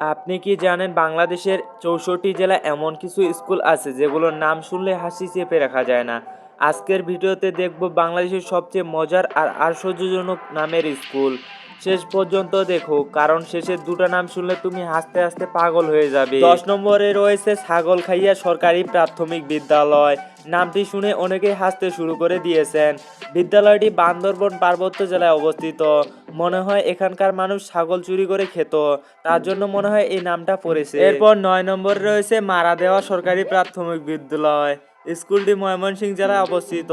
আপনি কি জানেন বাংলাদেশের চৌষট্টি জেলা এমন কিছু স্কুল আছে যেগুলোর নাম শুনলে হাসি চেপে রাখা যায় না? আজকের ভিডিওতে দেখব বাংলাদেশের সবচেয়ে মজার আর আশ্চর্যজনক নামের স্কুল। শেষ পর্যন্ত দেখো, কারণ শেষের দুটো নাম শুনলে তুমি হাসতে হাসতে পাগল হয়ে যাবে। দশ নম্বরে রয়েছে ছাগলখাইয়া সরকারি প্রাথমিক বিদ্যালয়। নামটি শুনে অনেকেই হাসতে শুরু করে দিয়েছেন। বিদ্যালয়টি বান্দরবন পার্বত্য জেলায় অবস্থিত। মনে হয় এখানকার মানুষ ছাগল চুরি করে খেত। তার জন্য মনে হয় এই নামটা পড়েছে। এরপর নয় নম্বরে রয়েছে মারা দেওয়া সরকারি প্রাথমিক বিদ্যালয়। স্কুলটি ময়মনসিংহ জেলায় অবস্থিত।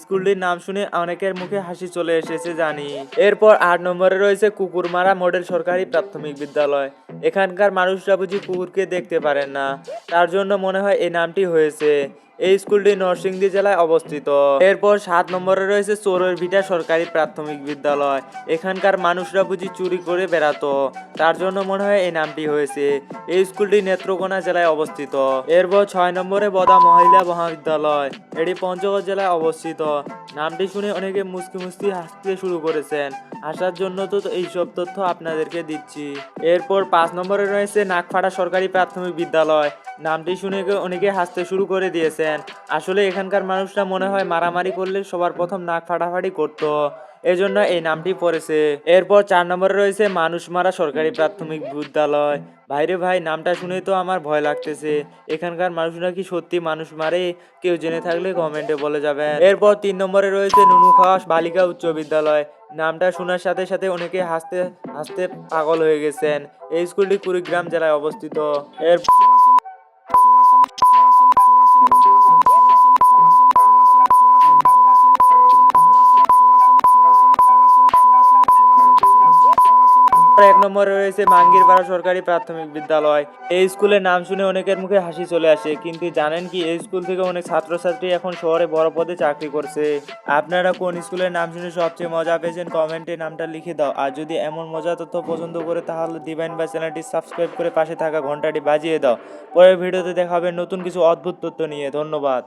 স্কুলটির নাম শুনে অনেকের মুখে হাসি চলে এসেছে জানি। এরপর আট নম্বরে রয়েছে কুকুরমারা মডেল সরকারি প্রাথমিক বিদ্যালয়। এখানকার মানুষরা বুঝি কুকুরকে দেখতে পারেন না। তার জন্য মনে হয় এই নামটি হয়েছে। এই স্কুলটি নরসিংদী জেলায় অবস্থিত। এরপর সাত নম্বরে রয়েছে চোরের ভিটা সরকারি প্রাথমিক বিদ্যালয়। এখানকার মানুষরা বুঝি চুরি করে বেড়াতো। তার জন্য মনে হয় এই নামটি হয়েছে। এই স্কুলটি নেত্রকোনা জেলায় অবস্থিত। এরপর ছয় নম্বরে বদা মহিলা মহাবিদ্যালয়। এটি পঞ্চগড় জেলায় অবস্থিত। নামটি শুনে অনেকে মুসকি মুসকি হাসতে শুরু করেছেন। আসার জন্য তো এইসব তথ্য আপনাদেরকে দিচ্ছি। এরপর পাঁচ নম্বরে রয়েছে নাকফাটা সরকারি প্রাথমিক বিদ্যালয়। নামটি শুনে অনেকে হাসতে শুরু করে দিয়েছেন। আসলে এখানকার মানুষরা মনে হয় মারামারি করলে সবার প্রথম নাক ফাটাফাটি করতো। এজন্য এই নামটি পড়েছে। এরপর চার নম্বরে রয়েছে মানুষ মারা সরকারি প্রাথমিক বিদ্যালয়। ভাইরে ভাই, নামটা শুনে তো আমার ভয় লাগতেছে। এখানকার মানুষরা কি সত্যি মানুষ মারে? কেউ জেনে থাকলে কমেন্টে বলে যাবেন। এরপর তিন নম্বরে রয়েছে নুনুখাওয়া বালিকা উচ্চ বিদ্যালয়। নামটা শোনার সাথে সাথে অনেকে হাসতে হাসতে পাগল হয়ে গেছেন। এই স্কুলটি কুড়িগ্রাম জেলায় অবস্থিত। এর এক নম্বরে রয়েছে মাঙ্গিরপাড়া সরকারি প্রাথমিক বিদ্যালয়। এই স্কুলের নাম শুনে অনেকের মুখে হাসি চলে আসে, কিন্তু জানেন কি, এই স্কুল থেকে অনেক ছাত্রছাত্রী এখন শহরে বড় পদে চাকরি করছে। আপনারা কোন স্কুলের নাম শুনে সবচেয়ে মজা পেয়েছেন? কমেন্টে নামটা লিখে দাও। আর যদি এমন মজা তথ্য পছন্দ করে, তাহলে ডিভাইন বা চ্যানেলটি সাবস্ক্রাইব করে পাশে থাকা ঘন্টাটি বাজিয়ে দাও। পরের ভিডিওতে দেখা হবে নতুন কিছু অদ্ভুত তথ্য নিয়ে। ধন্যবাদ।